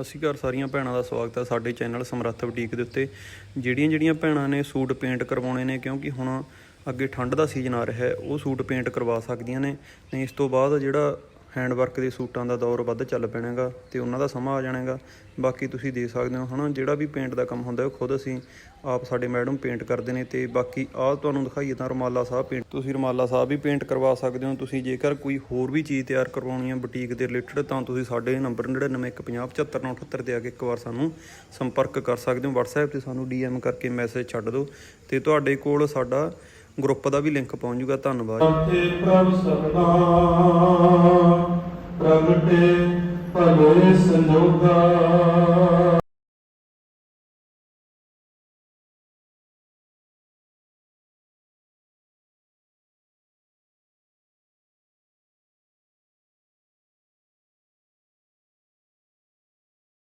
ਸਤਿ ਸ਼੍ਰੀ ਅਕਾਲ ਸਾਰੀਆਂ ਭੈਣਾਂ ਦਾ ਸਵਾਗਤ ਹੈ ਸਾਡੇ ਚੈਨਲ ਸਮਰੱਥ ਬੁਟੀਕ ਦੇ ਉੱਤੇ। ਜਿਹੜੀਆਂ ਜਿਹੜੀਆਂ ਭੈਣਾਂ ਨੇ ਸੂਟ ਪੇਂਟ ਕਰਵਾਉਣੇ ਨੇ, ਕਿਉਂਕਿ ਹੁਣ ਅੱਗੇ ਠੰਡ ਦਾ ਸੀਜ਼ਨ ਆ ਰਿਹਾ ਹੈ, ਉਹ ਸੂਟ ਪੇਂਟ ਕਰਵਾ ਸਕਦੀਆਂ ਨੇ। ਨਹੀਂ ਇਸ ਤੋਂ ਬਾਅਦ ਜਿਹੜਾ ਹੈਂਡ ਵਰਕ ਦੇ ਸੂਟਾਂ ਦਾ ਦੌਰ ਵੱਧ ਚੱਲ ਪੈਣਾਗਾ ਤੇ ਉਹਨਾਂ ਦਾ ਸਮਾਂ ਆ ਜਾਣਾਗਾ। ਬਾਕੀ ਤੁਸੀਂ ਦੇਖ ਸਕਦੇ ਹੋ ਹਨਾ, ਜਿਹੜਾ ਵੀ ਪੇਂਟ ਦਾ ਕੰਮ ਹੁੰਦਾ ਉਹ ਖੁਦ ਅਸੀਂ ਆਪ ਸਾਡੇ ਮੈਡਮ ਪੇਂਟ ਕਰਦੇ ਨੇ ਤੇ ਬਾਕੀ ਆਹ ਤੁਹਾਨੂੰ ਦਿਖਾਈਏ ਤਾਂ ਰਮਾਲਾ ਸਾਹਿਬ ਪੇਂਟ ਤੁਸੀਂ ਰਮਾਲਾ ਸਾਹਿਬ ਵੀ ਪੇਂਟ ਕਰਵਾ ਸਕਦੇ ਹੋ, ਤੁਸੀਂ ਜੇਕਰ ਕੋਈ ਹੋਰ ਵੀ ਚੀਜ਼ ਤਿਆਰ ਕਰਵਾਉਣੀ ਹੈ ਬੁਟੀਕ ਦੇ ਰਿਲੇਟਡ ਤਾਂ ਤੁਸੀਂ ਸਾਡੇ ਨੰਬਰ 9915075978 ਤੇ ਆ ਕੇ ਇੱਕ ਵਾਰ ਸਾਨੂੰ ਸੰਪਰਕ ਕਰ ਸਕਦੇ ਹੋ, WhatsApp ਤੇ ਸਾਨੂੰ DM ਕਰਕੇ ਮੈਸੇਜ ਛੱਡ ਦਿਓ ਤੇ ਤੁਹਾਡੇ ਕੋਲ ਸਾਡਾ ਗਰੁੱਪ ਦਾ ਵੀ ਲਿੰਕ ਪਹੁੰਚ ਜਾਊਗਾ ਧੰਨਵਾਦ ਤੇ ਪ੍ਰਭ ਸਦਾ ਪ੍ਰਗਟੇ ਭਲੇ ਸੰਜੋਗਾ।